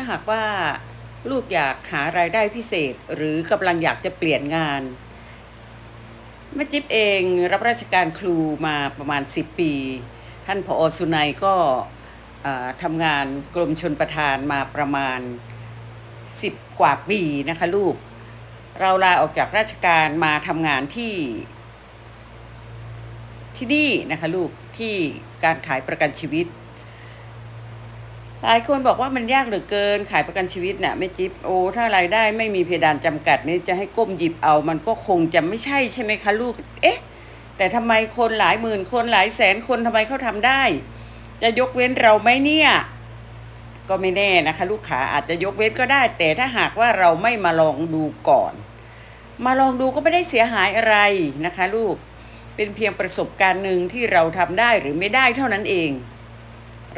ถ้าหากว่าลูกอยากหารายได้พิเศษหรือกำลังอยากจะเปลี่ยนงานแม่จิ๊บเองรับราชการครูมาประมาณ 10 ปี ท่านผอสุนัยก็ทำงานกรมชนประทานมาประมาณ 10 กว่าปีนะคะลูก เราลาออกจากราชการมาทำงานที่ที่นี่นะคะลูกที่การขายประกันชีวิต หลายคนบอกว่ามันยากเหลือเกินขายประกันชีวิตเนี่ยไม่จิ๊บโอ้ถ้ารายได้ไม่มีเพดานจำกัดนี่จะให้ก้มหยิบเอามันก็คงจะไม่ใช่ใช่ไหมคะลูก เอ๊ะ แต่ทำไมคนหลายหมื่นคนหลายแสนคนทำไมเขาทำได้ จะยกเว้นเราไหมเนี่ย ก็ไม่แน่นะคะ ลูกค้าอาจจะยกเว้นก็ได้ แต่ถ้าหากว่าเราไม่มาลองดูก่อน มาลองดูก็ไม่ได้เสียหายอะไรนะคะ ลูกเป็นเพียงประสบการณ์หนึ่งที่เราทำได้หรือไม่ได้เท่านั้นเอง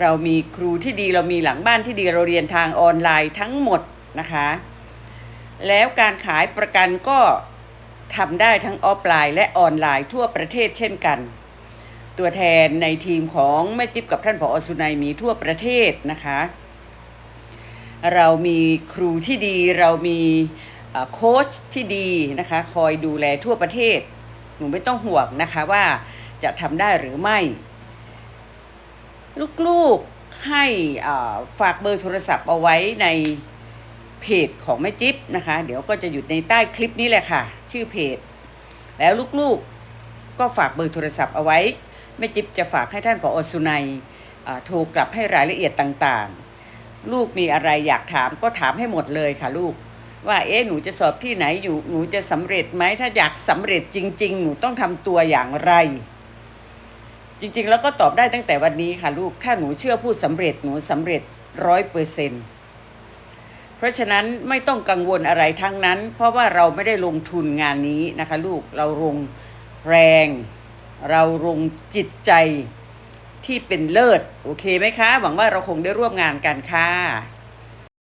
เรามีครูที่ดีเรามีหลังบ้านที่ดีเราเรียนทางออนไลน์ทั้งหมดนะคะ แล้วการขายประกันก็ทำได้ทั้งออฟไลน์และออนไลน์ทั่วประเทศเช่นกัน ตัวแทนในทีมของแม่จิ๊บกับท่านผอสุนัยมีทั่วประเทศนะคะ เรามีครูที่ดีเรามีโค้ชที่ดีนะคะ คอยดูแลทั่วประเทศ หนูไม่ต้องห่วงนะคะว่าจะทำได้หรือไม่ ลูกๆให้ฝากเบอร์โทรศัพท์เอาไว้ในเพจของแม่จิ๊บนะคะ เดี๋ยวก็จะอยู่ในใต้คลิปนี้แหละค่ะ ชื่อเพจ แล้วลูกๆก็ฝากเบอร์โทรศัพท์เอาไว้แม่จิ๊บจะฝากให้ท่านผอสุนัยโทรกลับให้รายละเอียดต่างๆ ลูกมีอะไรอยากถามก็ถามให้หมดเลยค่ะลูก ว่าเอ๊ะหนูจะสอบที่ไหนอยู่หนูจะสำเร็จไหมถ้าอยากสำเร็จจริง ๆ หนูต้องทำตัวอย่างไร จริงๆ แล้วก็ตอบได้ตั้งแต่วันนี้ค่ะลูก ถ้าหนูเชื่อผู้สำเร็จหนูสำเร็จร้อยเปอร์เซ็นต์เพราะฉะนั้นไม่ต้องกังวลอะไรทั้งนั้น เพราะว่าเราไม่ได้ลงทุนงานนี้นะคะลูกเราลงแรง เราลงจิตใจที่เป็นเลิศ โอเคไหมคะ หวังว่าเราคงได้ร่วมงานกันค่ะ